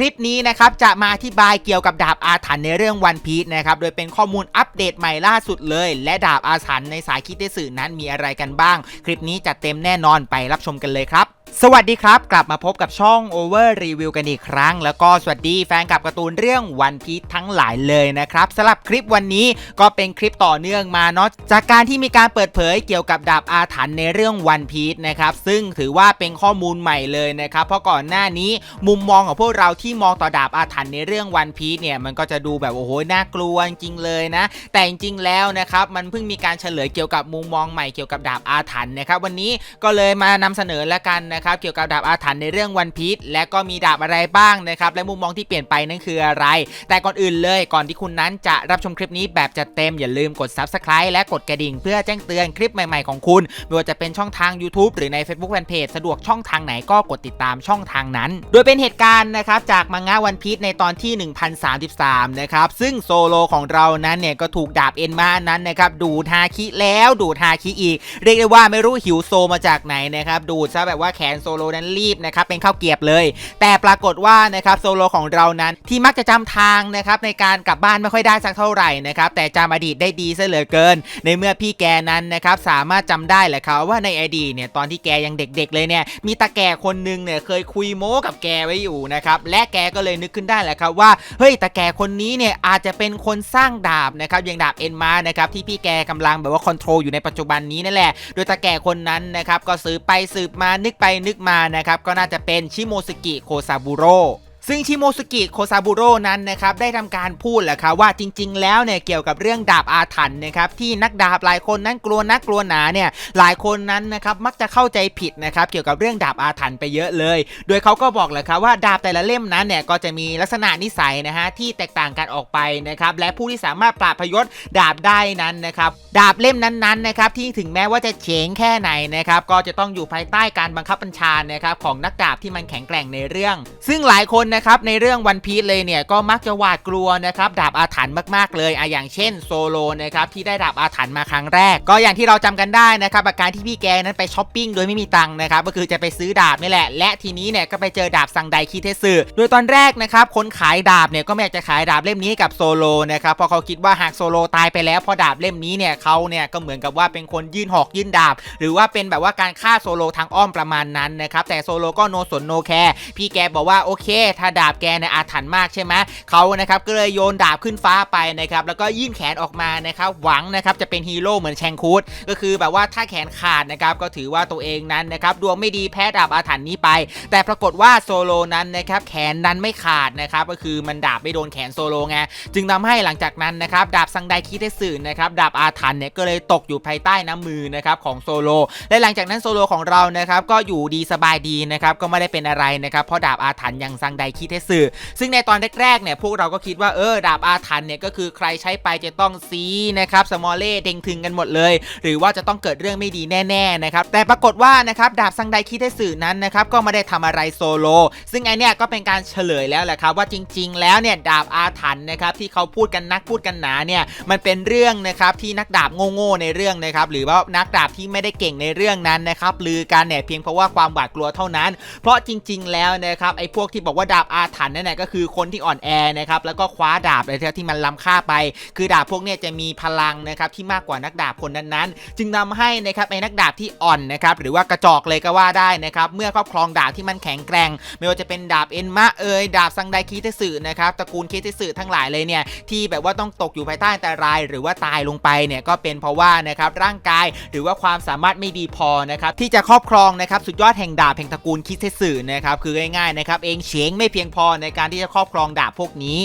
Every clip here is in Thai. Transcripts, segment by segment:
คลิปนี้นะครับจะมาอธิบายเกี่ยวกับดาบอาถรรพ์ในเรื่องวันพีชนะครับโดยเป็นข้อมูลอัปเดตใหม่ล่าสุดเลย และดาบอาถรรพ์ในสายคิดเตสึนั้นมีอะไรกันบ้าง คลิปนี้จะเต็มแน่นอนไปรับชมกันเลยครับ สวัสดีครับ กลับมาพบกับช่อง Over Review กันอีกครั้ง แล้วก็สวัสดีแฟนคลับการ์ตูนเรื่องวันพีชทั้งหลายเลยนะครับสำหรับคลิปวันนี้ก็เป็นคลิปต่อเนื่องมาเนาะจากการที่มีการเปิดเผยเกี่ยวกับดาบอาถรรพ์ในเรื่องวันพีชนะครับซึ่งถือว่าเป็นข้อมูลใหม่เลยนะครับเพราะก่อนหน้านี้มุมมองของพวกเราที่มองต่อดาบอาถรรพ์ในเรื่องวันพีชเนี่ยมันก็จะดูแบบโอ้โหน่ากลัวจริงเลยนะ แต่จริงๆแล้วนะครับมันเพิ่งมีการเฉลยเกี่ยวกับมุมมองใหม่เกี่ยวกับดาบอาถรรพ์นะครับวันนี้ก็เลยมานำเสนอแล้วกันนะครับเกี่ยวกับดาบอาถรรพ์ในเรื่องวันพีชและก็มีดาบอะไรบ้างนะครับและมุมมองที่เปลี่ยนไปนั่นคืออะไร แต่ก่อนอื่นเลยก่อนที่คุณนั้นจะรับชมคลิปนี้แบบจัดเต็มอย่าลืมกด subscribe และกดกระดิ่ง เพื่อแจ้งเตือนคลิปใหม่ๆของคุณไม่ว่าจะเป็นช่องทาง YouTube หรือใน Facebook Fanpage สะดวกช่องทางไหนก็กดติดตามช่องทางนั้น โดยเป็นเหตุการณ์นะครับจากมังงะวันพีชในตอนที่ 1033 นะครับซึ่งโซโลของเรานั้นเนี่ยก็ถูกดาบเอ็นมานั้นนะครับดูดฮาคิแล้วดูดฮาคิอีก เรียกได้ว่าไม่รู้หิวโซมาจากไหนนะครับดูดซะแบบว่าแขนโซโลนั้นรีบนะครับเป็นข้าวเกียบเลย แต่ปรากฏว่านะครับโซโลของเรานั้นที่มักจะจำทางนะครับในการกลับบ้านไม่ค่อยได้สักเท่าไหร่นะครับแต่จำอดีตได้ดีซะเหลือเกิน ในเมื่อพี่แกนั้นนะครับสามารถจำได้แหละครับว่าในอดีตเนี่ยตอนที่แกยังเด็กๆเลยเนี่ยมีตาแก่คนหนึงเนี่ยเคยคุยโม้กับแกไว้อยู่นะครับและแกก็เลยนึกขึ้นได้แหละครับว่าเฮ้ยตาแก่คนนี้เนี่ยอาจจะเป็นคนสร้างดาบนะครับอย่างดาบเอ็นมานะครับที่พี่แกกำลังแบบว่าคอนโทรลอยู่ในปัจจุบันนี้นั่นแหละโดยตาแก่คนนั้นนะครับก็สืบไปสืบมานึกไปนึกมานะครับก็น่าจะเป็นชิโมสกิโคซาบุโร่ ซึ่งชิโมสุกิโคซาบุโร่นั้นนะครับได้ทำการพูดแหละครับว่าจริง ๆ แล้วเนี่ยเกี่ยวกับเรื่องดาบอาถรรพ์นะครับที่นักดาบหลายคนนั้นกลัวนักกลัวหนาเนี่ยหลายคนนั้นนะครับมักจะเข้าใจผิดนะครับเกี่ยวกับเรื่องดาบอาถรรพ์ไปเยอะเลย โดยเขาก็บอกแหละครับว่าดาบแต่ละเล่มนั้นเนี่ยก็จะมีลักษณะนิสัยนะฮะที่แตกต่างกันออกไปนะครับและผู้ที่สามารถปราบพยศดาบได้นั้นนะครับดาบเล่มนั้นๆนะครับที่ถึงแม้ว่าจะเฉงแค่ไหนนะครับก็จะต้องอยู่ภายใต้การบังคับบัญชานะครับของนักดาบที่มันแข็งแกร่งในเรื่อง ซึ่งหลายคนนะครับในเรื่องวันพี e เลยเนี่ยก็มักจะหวาดกลัวนะครับดาบอาถรรพ์มากๆเลยอะอย่างเช่นโซโลนะครับที่ได้ดาบอาถรรพ์มาครั้งแรก ก็อย่างที่เราจำกันได้นะครับอาการที่พี่แกนั้นไปช้อปปิ้งโดยไม่มีตังค์นะครับก็คือจะไปซื้อดาบนี่แหละ และทีนี้เนี่ยก็ไปเจอดาบซังไดคิเทสึโดยตอนแรกนะครับคนขายดาบเนี่ยก็ไม่อยากจะขายดาบเล่มนี้กับโซโลนะครับเพราะเขาคิดว่าหากโซโลตายไปแล้วพราะดาบเล่มนี้เนี่ยเขาเนี่ยก็เหมือนกับว่าเป็นคนยื่นหอกยื่นดาบ หรือว่าเป็นแบบว่าการฆ่าโซโลทางอ้อมประมาณนั้นนะครับแต่โซโลก็โนสนโนแคร์พี่แกบอกว่าโอเคถ้าดาบแกเนี่ยอาถรรพ์มากใช่ไหมเขานะครับก็เลยโยนดาบขึ้นฟ้าไปนะครับแล้วก็ยื่นแขนออกมานะครับหวังนะครับจะเป็นฮีโร่เหมือนแชงคูดก็คือแบบว่าถ้าแขนขาดนะครับก็ถือว่าตัวเองนั้นนะครับดวงไม่ดีแพ้ดาบอาถรรพ์นี้ไป แต่ปรากฏว่าโซโลนั้นนะครับแขนนั้นไม่ขาดนะครับก็คือมันดาบไม่โดนแขนโซโลไงจึงทำให้หลังจากนั้นนะครับดาบซังไดคิเทสึนะครับดาบอาถรรพ์เนี่ยก็เลยตกอยู่ภายใต้น้ำมือนะครับของโซโลและหลังจากนั้นโซโลของเรานะครับก็อยู่ดีสบายดีนะครับก็ไม่ได้เป็นอะไรนะครับเพราะดาบอาถรรพ์ยังซังไดคิเทสึซึ่งในตอนแรกๆเนี่ยพวกเราก็คิดว่าเออดาบอาถรรพ์เนี่ยก็คือใครใช้ไปจะต้องซีนะครับสมอลเล่เด้งถึงกันหมดเลย หรือว่าจะต้องเกิดเรื่องไม่ดีแน่ๆนะครับแต่ปรากฏว่านะครับดาบซังไดคิเทสึนั้นนะครับก็ไม่ได้ทำอะไรโซโลซึ่งไอเนี่ยก็เป็นการเฉลยแล้วแหละครับว่าจริง ๆ แล้วเนี่ยดาบอาถรรพ์นะครับที่เขาพูดกันนักพูดกันหนาเนี่ยมันเป็นเรื่องนะครับที่นักดาบโง่ๆในเรื่องนะครับหรือว่านักดาบที่ไม่ได้เก่งในเรื่องนั้นนะครับลือกันเนี่ยเพียงเพราะว่าความหวาดกลัวเท่านั้น เพราะจริง ๆ แล้วนะครับไอ้พวกที่บอกว่าดาบอาถรรพ์นั่นแหละก็คือคนที่อ่อนแอนะครับแล้วก็คว้าดาบอะไรที่มันล้ำค่าไป คือดาบพวกนี้จะมีพลังนะครับที่มากกว่านักดาบคนนั้นๆ จึงทำให้นะครับไอ้นักดาบที่อ่อนนะครับหรือว่ากระจอกเลยก็ว่าได้นะครับเมื่อครอบครองดาบที่มันแข็งแกร่ง ไม่ว่าจะเป็นดาบเอ็นมะเอยดาบซังไดคีเทสึนะครับตระกูลคีเทสึทั้งหลายเลยเนี่ยที่แบบว่าต้องตกอยู่ภายใต้อันตราย หรือว่าตายลงไปเนี่ยก็เป็นเพราะว่านะครับร่างกายหรือว่าความสามารถไม่ดีพอนะครับที่จะครอบครองนะครับสุดยอดแห่งดาบแห่งตระกูลคิเทสึนะครับคือง่ายๆนะครับเองเฉงไม่เพียงพอในการที่จะครอบครองดาบพวกนี้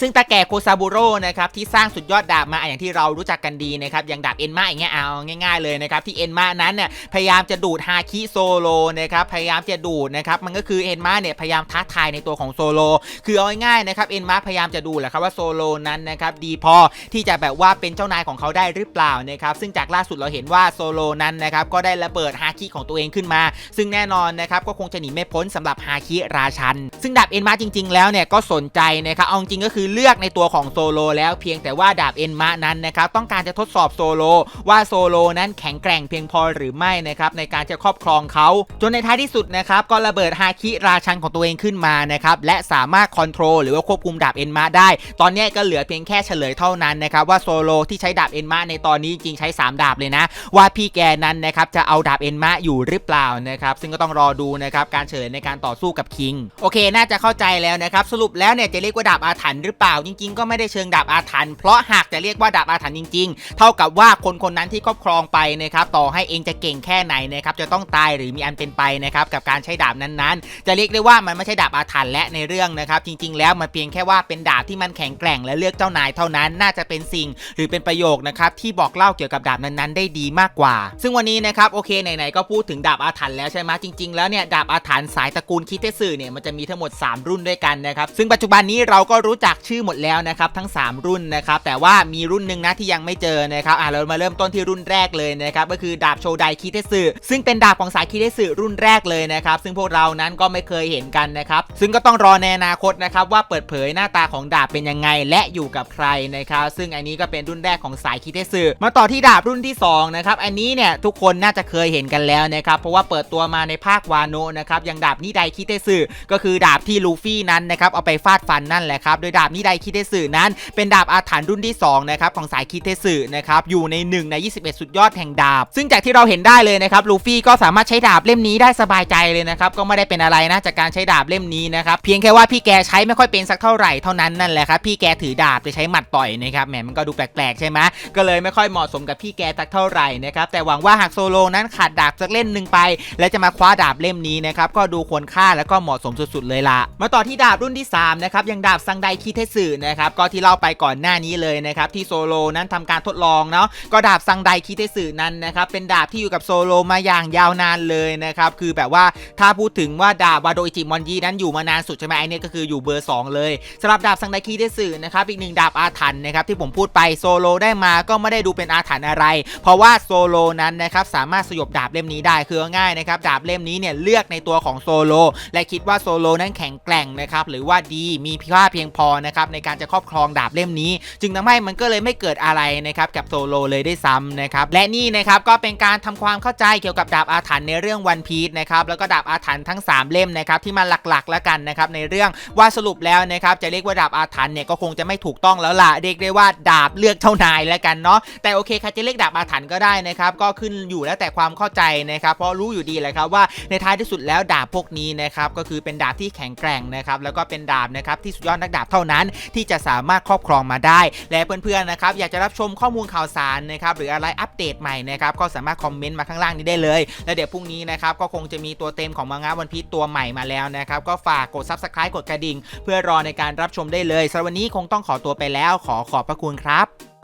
ซึ่งตาแก่โคซาบุโร่นะครับที่สร้างสุดยอดดาบมาอย่างที่เรารู้จักกันดีนะครับอย่างดาบเอ็นมาอย่างเงี้ยเอาง่ายๆเลยนะครับที่เอ็นมานั้นเนี่ยพยายามจะดูดฮาคิโซโลนะครับพยายามจะดูดนะครับมันก็คือเอ็นมาเนี่ยพยายามท้าทายในตัวของโซโลคือเอาง่ายๆนะครับเอ็นมาพยายามจะดูแหละครับว่าโซโลนั้นนะครับดีพอที่จะแบบว่าเป็นเจ้านายของเขาได้หรือเปล่านะครับซึ่งจากล่าสุดเราเห็นว่าโซโลนั้นนะครับก็ได้ระเบิดฮาคิของตัวเองขึ้นมา ซึ่งแน่นอนนะครับก็คงจะหนีไม่พ้นสำหรับฮาคิราชัน ซึ่งดาบเอ็นมาจริง ๆ แล้วเนี่ยก็สนใจนะครับเอาจริงก็คือเลือกในตัวของโซโลแล้วเพียงแต่ว่าดาบเอ็นมะนั้นนะครับต้องการจะทดสอบโซโลว่าโซโลนั้นแข็งแกร่งเพียงพอหรือไม่นะครับในการจะครอบครองเขา จนในท้ายที่สุดนะครับก็ระเบิดฮาคิราชันของตัวเองขึ้นมานะครับและสามารถคอนโทรลหรือว่าควบคุมดาบเอ็นมะได้ ตอนนี้ก็เหลือเพียงแค่เฉลยเท่านั้นนะครับว่าโซโลที่ใช้ดาบเอ็นมะในตอนนี้จริงใช้ 3 ดาบเลยนะ ว่าพี่แกนั้นนะครับจะเอาดาบเอ็นมะอยู่หรือเปล่านะครับซึ่งก็ต้องรอดูนะครับการเฉลยในการต่อสู้กับคิงโอเค น่าจะเข้าใจแล้วนะครับสรุปแล้วเนี่ยจะเรียกว่าดาบอาถรรพ์หรือเปล่าจริง ๆ ก็ไม่ได้เชิงดาบอาถรรพ์เพราะหากจะเรียกว่าดาบอาถรรพ์จริง ๆ เท่ากับว่าคนคนนั้นที่ครอบครองไปนะครับต่อให้เองจะเก่งแค่ไหนนะครับจะต้องตายหรือมีอันเป็นไปนะครับกับการใช้ดาบนั้นๆ จะเรียกได้ว่ามันไม่ใช่ดาบอาถรรพ์และในเรื่องนะครับจริง ๆ แล้วมันเพียงแค่ว่าเป็นดาบที่มันแข็งแกร่งและเลือกเจ้านายเท่านั้นน่าจะเป็นสิ่ง หรือเป็นประโยคนะครับที่บอกเล่าเกี่ยวกับดาบนั้นๆ ได้ดีมากกว่า ซึ่งวันนี้นะครับโอเคไหนๆก็พูดถึงดาบอาถรรพ์แล้วใช่ไหมจริง ๆ แล้วเนี่ยดาบอาถรรพ์สายตระกูลคิเทสึเนี่ยมันจะมีทั้งหมด 3 รุ่นด้วยกันนะครับซึ่งปัจจุบันนี้เราก็รู้จักชื่อหมดแล้วนะครับทั้ง 3 รุ่นนะครับแต่ว่ามีรุ่นหนึ่งนะที่ยังไม่เจอนะครับอะเรามาเริ่มต้นที่รุ่นแรกเลยนะครับก็คือดาบโชไดคิเทสึซึ่งเป็นดาบของสายคิเทสึรุ่นแรกเลยนะครับซึ่งพวกเรานั้นก็ไม่เคยเห็นกันนะครับซึ่งก็ต้องรอในอนาคตนะครับว่าเปิดเผยหน้าตาของดาบเป็นยังไงและอยู่กับใครนะครับซึ่งอันนี้ก็เป็นรุ่นแรกของสายคิเทสึมาต่อที่ดาบรุ่นที่2นะครับอันนี้เนี่ยทุกคนน่าจะเคยเห็นกันแล้วนะครับเพราะว่าเปิดตัวมาในภาควาโนะนะครับอย่างดาบนิไดคิเทสึก็คือดาบที่ลูฟี่นั้นนะครับเอาไปฟาดฟันนั่นแหละครับโดยดาบาบนิไดคิเทสึนั้น เป็นดาบอาถรรพ์รุ่นที่2นะครับของสายคิเทสึนะครับอยู่ใน 1 ใน 21 สุดยอดแห่งดาบ ซึ่งจากที่เราเห็นได้เลยนะครับลูฟี่ก็สามารถใช้ดาบเล่มนี้ได้สบายใจเลยนะครับก็ไม่ได้เป็นอะไรนะจากการใช้ดาบเล่มนี้นะครับเพียงแค่ว่าพี่แกใช้ไม่ค่อยเป็นสักเท่าไหร่เท่านั้นนั่นแหละครับพี่แกถือดาบจะใช้หมัดต่อยนะครับแหมมันก็ดูแปลกๆใช่ไหมก็เลยไม่ค่อยเหมาะสมกับพี่แกสักเท่าไหร่นะครับแต่หวังว่าหากโซโลนั้นขาดดาบสักเล่มหนึ่งไป และจะมาคว้าดาบเล่มนี้นะครับก็ดูควรค่าและก็เหมาะสมสุดๆเลยล่ะมาต่อที่ดาบรุ่นที่3นะครับย่างดาบซังไดคิเททสึนะครับก็ที่เล่าไปก่อนหน้านี้เลยนะครับที่โซโลนั้นทำการทดลองเนาะก็ดาบซังไดคิเทสึนั้นนะครับเป็นดาบที่อยู่กับโซโลมาอย่างยาวนานเลยนะครับคือแบบว่าถ้าพูดถึงว่าดาบวาโดอิจิมอนยีนั้นอยู่มานานสุดใช่ไหมไอเนี่ยก็คืออยู่เบอร์ 2 เลยสำหรับดาบซังไดคิเทสึนะครับอีกหนึ่งดาบอาถรรพ์นะครับที่ผมพูดไปโซโลได้มาก็ไม่ได้ดูเป็นอาถรรพ์อะไร เพราะว่าโซโลนั้นนะครับสามารถสยบดาบเล่มนี้ได้คือง่ายนะครับดาบเล่มนี้เนี่ยเลือกในตัวของโซโลและคิดว่าโซโลนั้นแข็งแกร่งนะครับหรือว่าดีมีค่าเพียงพอนะครับในการจะครอบครองดาบเล่มนี้ จึงทำให้มันก็เลยไม่เกิดอะไรนะครับกับโซโลเลยได้ซ้ำนะครับและนี่นะครับก็เป็นการทำความเข้าใจเกี่ยวกับดาบอาถรรพ์ในเรื่องวันพีชนะครับแล้วก็ดาบอาถรรพ์ทั้ง 3 เล่มนะครับที่มันหลักๆแล้วกันนะครับในเรื่องว่าสรุปแล้วนะครับจะเรียกว่าดาบอาถรรพ์เนี่ยก็คงจะไม่ถูกต้องแล้วล่ะเรียกได้ว่าดาบเลือกเจ้านายแล้วกันเนาะแต่โอเคใครจะเรียกดาบอาถรรพ์ก็ได้นะครับก็ขึ้นอยู่แล้วแต่ความเข้าใจนะครับเพราะรู้อยู่ดีแหละครับว่าในท้ายที่สุดแล้วดาบพวกนี้นะครับก็คือเป็นดาบที่แข็งแกร่งนะครับแล้วก็เป็นดาบนะครับที่สุดยอดนักดาบเท่านั้นที่จะสามารถครอบครองมาได้ และเพื่อนๆนะครับอยากจะรับชมข้อมูลข่าวสารนะครับหรืออะไรอัปเดตใหม่นะครับก็สามารถคอมเมนต์มาข้างล่างนี้ได้เลย แล้วเดี๋ยวพรุ่งนี้นะครับก็คงจะมีตัวเต็มของมังงะวันพีชตัวใหม่มาแล้วนะครับก็ฝากกด subscribe กดกระดิ่ง เพื่อรอในการรับชมได้เลยสำหรับวันนี้คงต้องขอตัวไปแล้ว ขอขอบพระคุณครับ